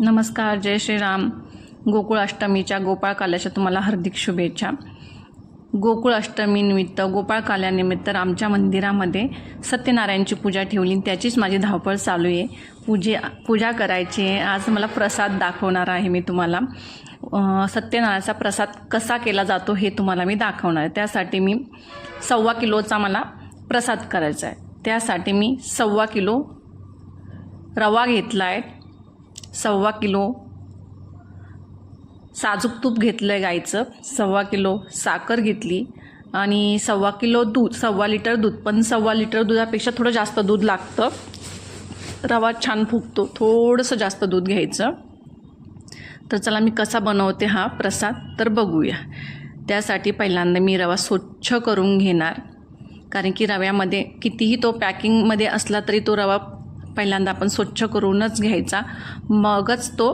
नमस्कार जय श्रीराम. गोकुळ अष्टमीच्या गोपाळ काल्याच्या तुम्हाला हार्दिक शुभेच्छा. गोकुळ अष्टमीनिमित्त आमच्या मंदिरामध्ये सत्यनारायणची पूजा ठेवली आणि त्याचीच माझी धावपळ चालू आहे. पूजे पूजा करायची आहे. आज मला प्रसाद दाखवणार आहे मी तुम्हाला. सत्यनारायणाचा प्रसाद कसा केला जातो हे तुम्हाला मी दाखवणार आहे. त्यासाठी मी सव्वा किलोचा मला प्रसाद करायचा आहे. त्यासाठी मी सव्वा किलो रवा घेतला आहे सव्वा किलो साजूक तूप घेतलं आहे गाईचं. सव्वा किलो साखर घेतली. आणि सव्वा किलो दूध सव्वा लिटर दूध. पण सव्वा लिटर दुधापेक्षा थोडं जास्त दूध लागतं. रवा छान फुगतो. थोडंसं जास्त दूध घ्यायचं. तर चला मी कसा बनवते हा प्रसाद तर बघूया. त्यासाठी पहिल्यांदा मी रवा स्वच्छ करून घेणार. कारण की रव्यामध्ये कितीही तो पॅकिंगमध्ये असला तरी तो रवा पहिल्यांदा आपण स्वच्छ करूनच घ्यायचा. मगच तो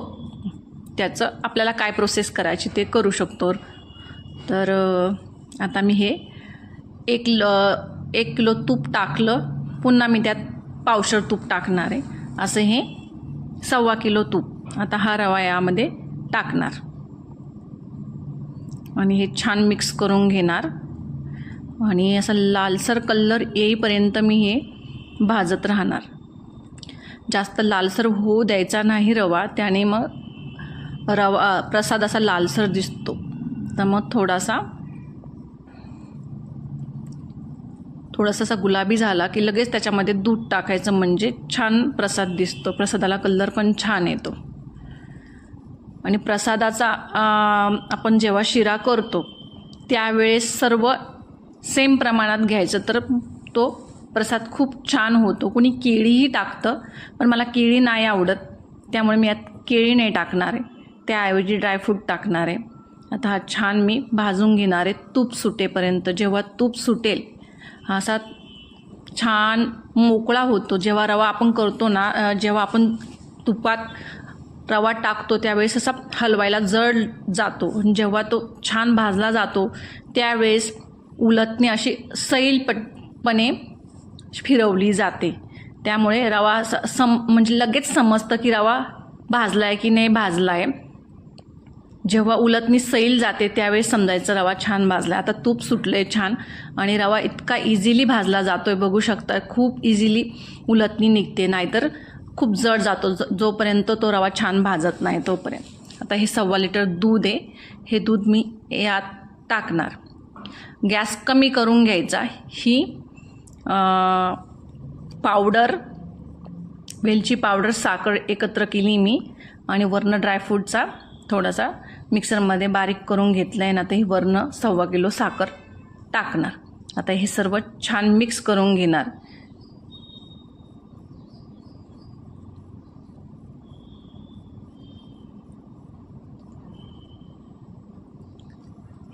त्याचं आपल्याला काय प्रोसेस करायची ते करू शकतो. तर आता मी हे एक ल एक किलो तूप टाकलं. पुन्हा मी त्यात पावशर तूप टाकणार आहे. असं हे सव्वा किलो तूप आता हा रवा यामध्ये टाकणार. आणि हे छान मिक्स करून घेणार. आणि असं लालसर कलर येईपर्यंत मी हे भाजत राहणार. जास्त लालसर होऊ द्यायचा नाही रवा त्याने मग रवा प्रसाद असा लालसर दिसतो. तर मग थोडासा थोडासा असा गुलाबी झाला की लगेच त्याच्यामध्ये दूध टाकायचं म्हणजे छान प्रसाद दिसतो. प्रसादाला कलर पण छान येतो. आणि प्रसादाचा आपण जेव्हा शिरा करतो त्यावेळेस सर्व सेम प्रमाणात घ्यायचं तर तो प्रसाद खूप छान होतो. कुणी केळीही टाकतं पण मला केळी नाही आवडत. त्यामुळे मी यात केळी नाही टाकणार आहे. त्याऐवजी ड्रायफ्रूट टाकणार आहे. आता हा छान मी भाजून घेणार आहे. तूप सुटेपर्यंत. जेव्हा तूप सुटेल हा असा छान मोकळा होतो. जेव्हा रवा आपण करतो ना जेव्हा आपण तुपात रवा टाकतो त्यावेळेस असा हलवायला जड जातो. जेव्हा तो छान भाजला जातो त्यावेळेस उलटणे अशी सैलपटपणे फिरवली जाते. त्यामुळे रवा स- सम म्हणजे लगेच समजतं की रवा भाजला आहे की नाही भाजला आहे जेव्हा उलटणी सैल जाते त्यावेळेस समजायचं रवा छान भाजला आता तूप सुटलं आहे छान आणि रवा इतका इझिली भाजला जातो आहे बघू शकता खूप इझिली उलटणी निघते नाहीतर खूप जड जातो. ज- जोपर्यंत तो रवा छान भाजत नाही तोपर्यंत. आता हे सव्वा लिटर दूध आहे. हे दूध मी यात टाकणार. गॅस कमी करून घ्यायचा. ही पावडर वेलची पावडर साखर एकत्र केली मी आणि वरनं ड्रायफ्रूटचा थोडासा मिक्सरमध्ये बारीक करून घेतलं आहे ना आता ही वरनं सव्वा किलो साखर टाकणार. आता हे सर्व छान मिक्स करून घेणार.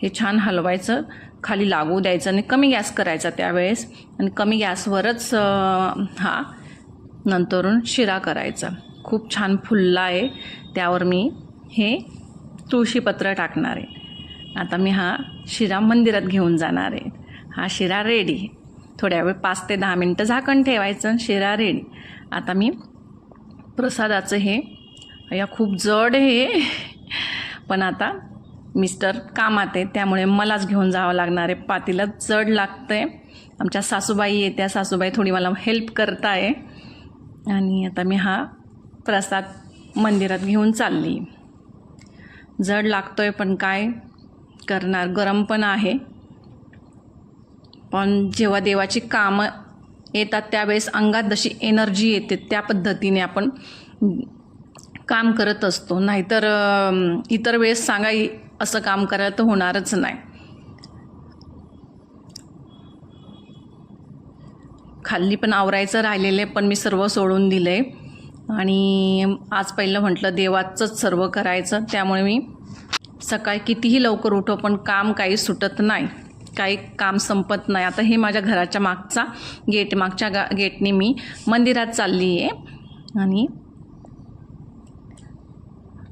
हे छान हलवायचं खाली लागू द्यायचं आणि कमी गॅस करायचा त्यावेळेस. आणि कमी गॅसवरच हा नंतरून शिरा करायचा. खूप छान फुलला आहे. त्यावर मी हे तुळशीपत्र टाकणार आहे. आता मी हा शिरा मंदिरात घेऊन जाणार आहे. हा शिरा रेडी थोड्या वेळ पाच ते दहा मिनटं झाकण ठेवायचं आणि शिरा रेडी आता मी प्रसादाचं हे या खूप जड हे पण आता मिस्टर कामात आहे त्यामुळे मलाच घेऊन जावं लागणार आहे. पातीला जड लागतं आहे आमच्या सासूबाई आहे त्या सासूबाई थोडी मला हेल्प करत आहे आणि आता मी हा प्रसाद मंदिरात घेऊन चालली. जड लागतो आहे पण काय करणार? गरम पण आहे. पण जेव्हा देवाची कामं येतात त्यावेळेस अंगात जशी एनर्जी येते त्या पद्धतीने आपण काम करत असतो. नाहीतर इतर वेळेस सांगा असं काम करायला तर होणारच नाही. खाल्ली पण आवरायचं राहिलेलं आहे पण मी सर्व सोडून दिलं आहे आणि आज पहिलं म्हटलं देवाचंच सर्व करायचं. त्यामुळे मी सकाळी कितीही लवकर उठो पण काम काही सुटत नाही. काही काम संपत नाही. आता हे माझ्या घराच्या मागचा गेट मागच्या गा गेटने मी मंदिरात चालली आहे आणि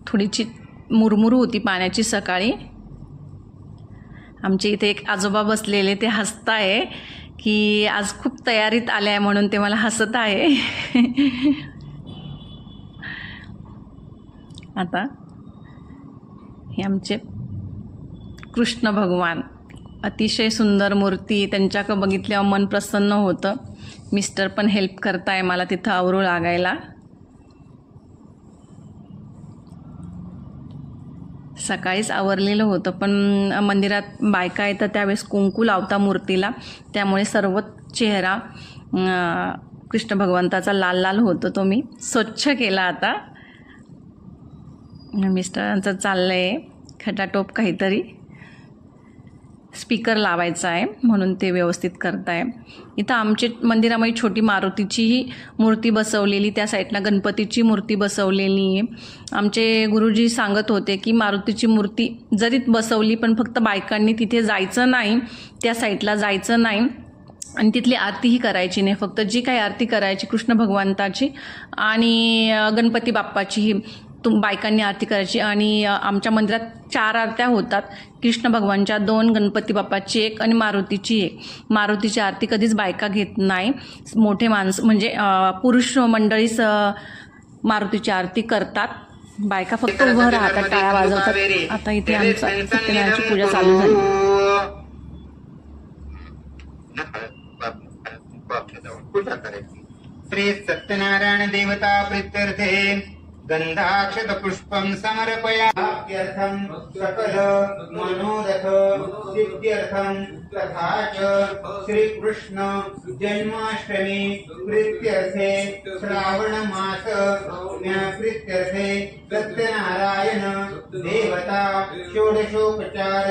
थोडीची मुरमुरू होती पाण्याची सकाळी. आमच्या इथे एक आजोबा बसलेले ते हसताय की आज खूप तयारीत आले आहे म्हणून ते मला हसत आहे. आता हे आमचे कृष्ण भगवान. अतिशय सुंदर मूर्ती त्यांच्याकडं बघितल्यावर मन प्रसन्न होतं. मिस्टर पण हेल्प करताय मला तिथं आवरू लागायला. सकाळीच आवरलेलं होतं. पण मंदिरात बायका येतं त्यावेळेस कुंकू लावता मूर्तीला. त्यामुळे सर्व चेहरा कृष्ण भगवंताचा लाल लाल होतो तो मी. स्वच्छ केला आता. मिस्टरांचं चाललं आहे खटाटोप काहीतरी. स्पीकर लावायचा आहे म्हणून ते व्यवस्थित करताय. इथं आमचे मंदिरामध्ये छोटी मारुतीचीही मूर्ती बसवलेली त्या साईडला गणपतीची मूर्ती बसवलेली आहे. आमचे गुरुजी सांगत होते की मारुतीची मूर्ती जरी बसवली पण फक्त बायकांनी तिथे जायचं नाही त्या साईडला जायचं नाही. आणि तिथली आरतीही करायची नाही फक्त जी काही आरती करायची कृष्ण भगवंताची आणि गणपती बाप्पाचीही. तुम बायकांनी आरती करायची आणि आमच्या मंदिरात चार आरत्या होतात कृष्ण भगवानच्या दोन गणपती बाप्पाची एक आणि मारुतीची एक मारुतीची आरती कधीच बायका घेत नाही मोठे माणसं म्हणजे पुरुष मंडळीच अ, मारुतीची आरती करतात बायका फक्त उभं राहतात टाळ्या वाजवतात आता इथे आमचा सत्यनारायणची पूजा चालू झाली श्री सत्यनारायण देवता प्रीत्यर्थे गंधाक्षत पुष्पम समर्पयाप्यर्थम सकल मनोरथ सिद्ध्यर्थम तथा च श्री कृष्ण जन्माष्टमी प्रीत्यर्थे श्रावण मास प्रीत्यर्थे सत्यनारायण देवता षोडशोपचार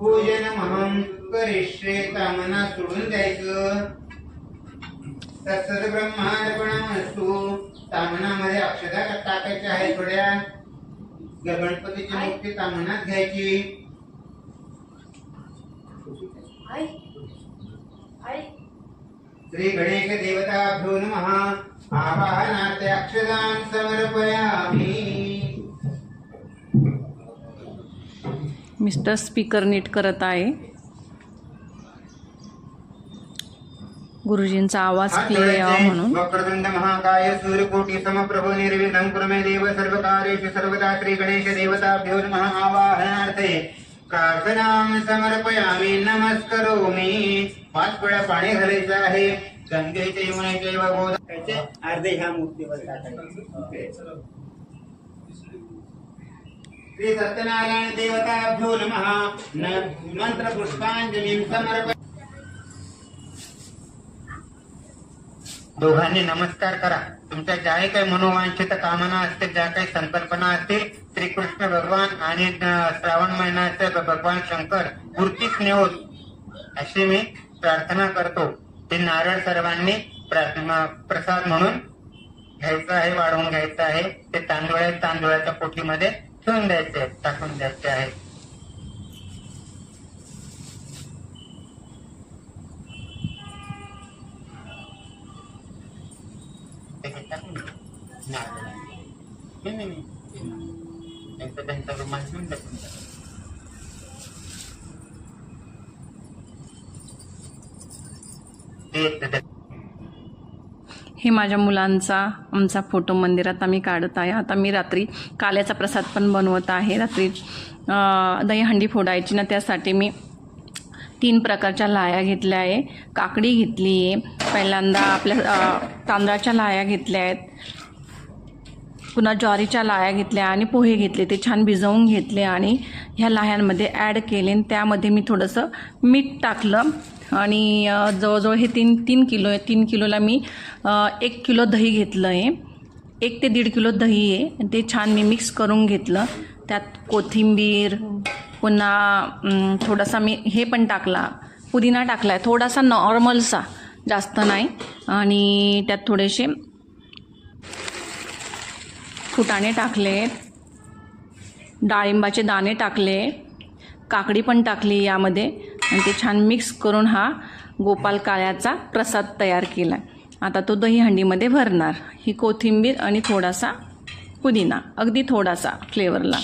पूजनमहं करिष्ये कामना सोडून द्यायचं. तत्सत ब्रह्मार्पणमस्तु तामणामध्ये अक्षता टाकायच्या आहे थोड्या. गणपतीची मूर्ती तामणात घ्यायची. श्री गणेश देवताभ्यो नमः. आवाहनार्थे अक्षदां समर्पयामि. मिस्टर स्पीकर नीट करत आहे. गुरुजींचा आवाज क्लिअर यावा म्हणून. वक्रतुंड महाकाय सूर्यकोटि समप्रभो निर्विघ्नं कुरु मे देव सर्वकार्येषु सर्वदा श्री गणेश देवताभ्यो नमः आवाहनार्थे प्रार्थनां समर्पयामि नमस्करोमि। पाच वेळा पाणी घालायचं आहे गंगेचे यमुनेचे व गोदावरीचे अर्धे ह्या मूर्तीवर टाकायचे. श्री सत्यनारायण देवताभ्यो नमः न- मंत्र पुष्पांजलीं समर्पय दोघांनी नमस्कार करा. तुमच्या ज्या काही मनोवांछित कामना असतील ज्या काही संकल्पना असतील श्रीकृष्ण भगवान आणि श्रावण महिन्याचे भगवान शंकर मूर्तीच नेहोत अशी मी प्रार्थना करतो. ते नारळ सर्वांनी प्रार्थना प्रसाद म्हणून घ्यायचं आहे वाढवून घ्यायचं आहे. ते तांदूळ तांदुळाच्या पोटीमध्ये ठेवून द्यायचे टाकून द्यायचे आहे टाकून द्या. नारळ. नाही, नाही, नाही. त्यांचा त्यांचा रुमाल घेऊन टाकून द्या. ते हे माझ्या मुलांचा आमचा फोटो मंदिरात आम्ही काढत आहे आता मी रात्री काल्याचा प्रसाद पण बनवत आहे रात्री अं, दहीहंडी फोडायची ना त्यासाठी मी तीन प्रकारच्या लाया घेतल्या आहे काकडी घेतली आहे. पहिल्यांदा आपल्या तांदळाच्या लाया घेतल्या आहेत. पुन्हा ज्वारीच्या लाया घेतल्या आणि पोहे घेतले. ते छान भिजवून घेतले आणि ह्या लाह्यांमध्ये ॲड केले. आणि त्यामध्ये मी थोडंसं मीठ टाकलं. आणि जवळजवळ हे तीन तीन किलो आहे. तीन किलोला मी एक किलो दही घेतलं आहे. एक ते दीड किलो दही आहे. ते छान मी मिक्स करून घेतलं. त्यात कोथिंबीर पुन्हा थोडासा मी हे पण टाकला पुदिना टाकला आहे थोडासा नॉर्मलसा जास्त नाही. आणि त्यात थोडेसे फुटाणे टाकले डाळिंबाचे दाणे टाकले काकडी पण टाकली यामध्ये. आणि ते छान मिक्स करून हा गोपाल काळ्याचा प्रसाद तयार केला आता तो दहीहंडीमध्ये भरणार. ही कोथिंबीर आणि थोडासा पुदिना अगदी थोडासा फ्लेवरला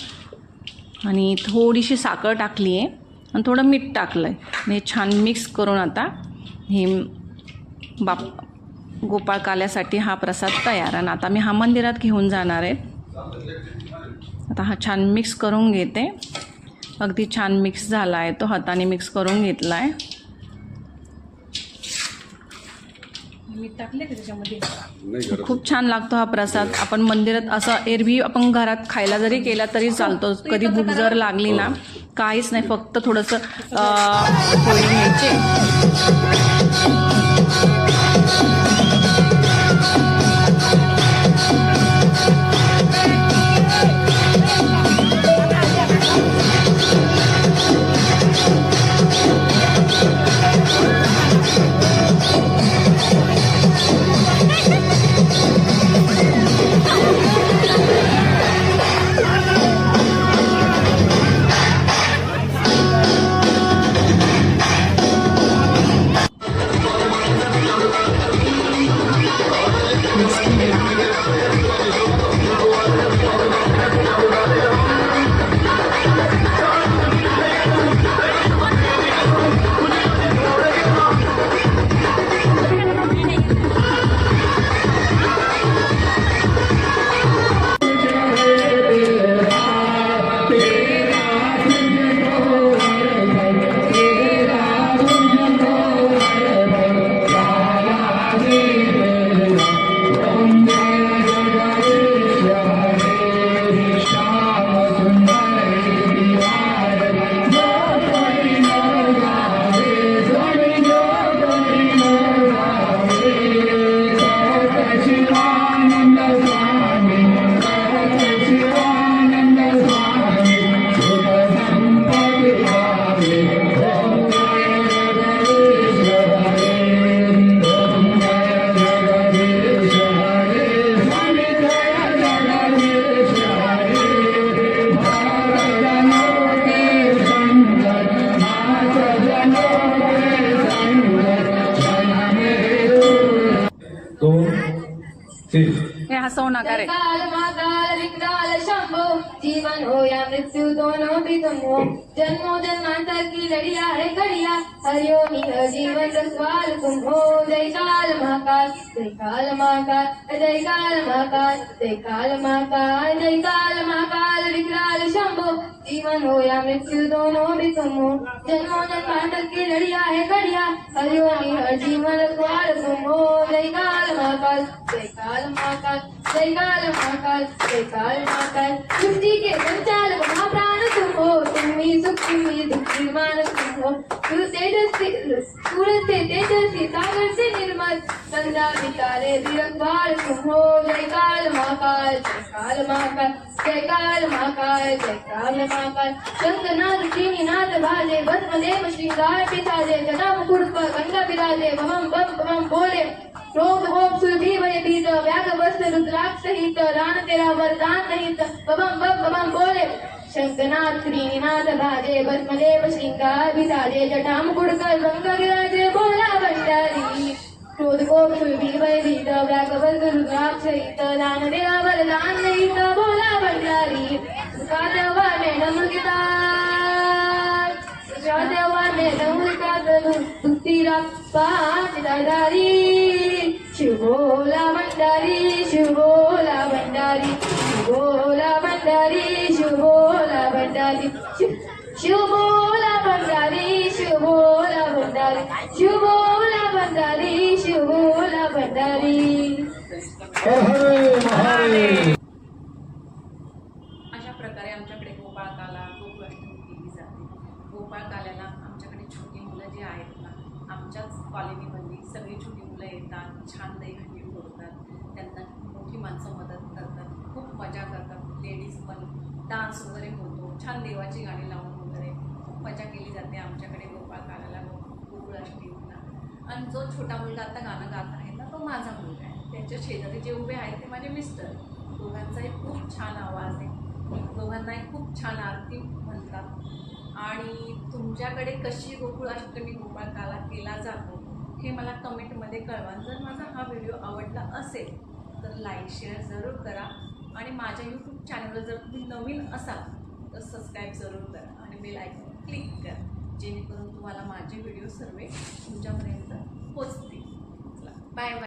आणि थोडीशी साखर टाकली आहे आणि थोडं मीठ टाकलं आहे म्हणजे हे छान मिक्स करून आता हे बाप गोपाळ काल्यासाठी हा प्रसाद तयार आणि आता मी हा मंदिरात घेऊन जाणार आहे. आता हा छान मिक्स करून घेते. अगदी छान मिक्स झाला आहे तो हाताने मिक्स करून घेतला आहे मीठ टाकले का त्याच्यामध्ये? नाही गरज खूप छान लागतो हा प्रसाद. आपण मंदिरात असं एरवी आपण घरात खायला जरी केला तरी चालतो. कधी भूक जर लागली ना काहीच नाही. फक्त थोडंसं अं, पोळी घ्यायची. तीन हे हसवू नका रे? काल महाकाल विकराल शंभो, जीवन हो या मृत्यु दोनों भी तुम हो जन्मों जन्मांतर की लड़िया है घड़िया निह जीवन रसवाल तुम हो जय काल महाकाल जय काल महाकाल जय काल महाकाल जय काल महाकाल जय काल महाकाल विकराल शंभो. जीवन हो या मृत्यु दोनों भी तुम हो जन्मों जन्मांतर की लड़िया है घड़िया निह जीवन रसवाल तुम हो जय काल महाकाल जय काल महाकाल जय काल महाकाल जय काल महाकाल सृष्टि के संचालक महाप्राण तुम हो तुम ही सुख तुम ही दुख निर्माण तुम। हो तू तेजस्वी सूरज से तेजस्वी सागर से निर्मल संध्या विचारे रखवार तुम। हो जय काल महाकाल जय काल महाकाल जय काल महाकाल जय काल महाकाल। शंखनाथ श्रीनिनाथ भाजे भस्मदेव श्रृंगार पिताजे जटा मुकुट पर गंगा विराजे बम बम बम बोले रोग होम सुरभी वय बीज व्याघ वस्त्र रुद्राक्ष सहित रान तेरा वरदान नहीं बबम बम बबम बोले। शंकनाथ श्रीनाथ भाजे भस्मदेव श्रृंगार विसाजे जटा मुकुट कर गंगा बोला भंडारी क्रोध कोप सुरभी वय बीज व्याघ वस्त्र रुद्राक्ष सहित रान तेरा वरदान नहीं बोला भंडारी का देवा मॅडम गीता देवाने नवलिकात तुतीरा पाच दादारी शिवोला भंडारी शिवोला भंडारी शिवोला भंडारी शिवोला भंडारी शि- शिवोला भंडारी शिवोला भंडारी शिवोला भंडारी शिवोला भंडारी हर हर महादेव अशा प्रकारे आमच्याकडे गोपाळकाला गोकुळाष्टमी केली जाते गोपाळकाल्याला आमच्याकडे छोटी मुलं जी आहेत ना कॉलनीमध्ये सगळी छोटी मुलं येतात छान दहीहंडी फोडतात त्यांना मोठी माणसं मदत करतात खूप मजा करतात. लेडीज पण डान्स वगैरे होतो छान देवाची गाणी लावून वगैरे खूप मजा केली जाते आमच्याकडे गोपाळकाल्याला गोकुळ गोकुळाष्टमीला. आणि जो छोटा मुलगा आता गाणं गात आहे ना तो माझा मुलगा आहे. त्यांच्या शेजारी जे उभे आहेत ते माझे मिस्टर दोघांचाही खूप छान आवाज आहे. दोघांनाही खूप छान आरती म्हणतात. आणि तुमच्याकडे कशी गोकुळाष्टमी गोपाळकाला केला जातो? हे मला कमेंटमध्ये कळवा. जर माझा हा व्हिडिओ आवडला असेल तर लाईक शेअर जरूर करा. आणि माझ्या यूट्यूब चॅनलवर जर तुम्ही नवीन असाल तर सबस्क्राईब जरूर करा आणि बेल आयकॉन क्लिक करा. जेणेकरून तुम्हाला माझे व्हिडिओ सर्व तुमच्यापर्यंत पोचतील. चला बाय बाय